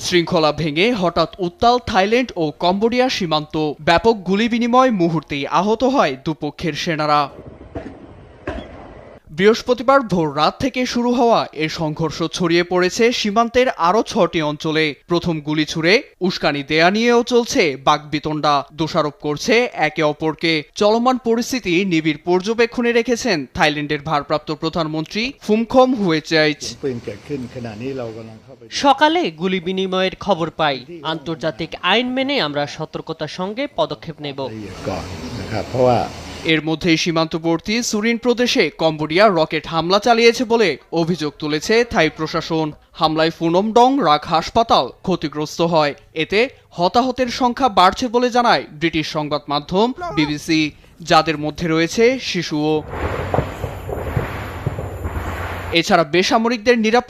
শৃঙ্খলা ভেঙে হঠাৎ উত্তাল থাইল্যান্ড ও কম্বোডিয়া সীমান্ত ব্যাপক গুলি বিনিময় মুহূর্তেই আহত হয় দুপক্ষের সেনারা। বৃহস্পতিবার ভোর রাত থেকে শুরু হওয়া এ সংঘর্ষ ছড়িয়ে পড়েছে সীমান্তের আরও ছটি অঞ্চলে। প্রথম গুলি ছুড়ে উস্কানি দেয়া নিয়েও চলছে বাগবিতণ্ডা। দোষারোপ করছে একে অপরকে। চলমান পরিস্থিতি নিবিড় পর্যবেক্ষণে রেখেছেন থাইল্যান্ডের ভারপ্রাপ্ত প্রধানমন্ত্রী ফুমখম হুয়েচাইচ। সকালে গুলি বিনিময়ের খবর পাই। আন্তর্জাতিক আইন মেনে আমরা সতর্কতার সঙ্গে পদক্ষেপ নেব। এর মধ্যেই সীমান্তবর্তী সুরিন প্রদেশে কম্বোডিয়া রকেট হামলা চালিয়েছে বলে অভিযোগ তুলেছে থাই প্রশাসন। হামলায় ফুনম ডং রাগ হাসপাতাল ক্ষতিগ্রস্ত হয়। এতে হতাহতের সংখ্যা বাড়ছে বলে জানায় ব্রিটিশ সংবাদ মাধ্যম বিবিসি। যাদের মধ্যে রয়েছে শিশুও। এছাড়া বেসামরিকদের নিরাপদ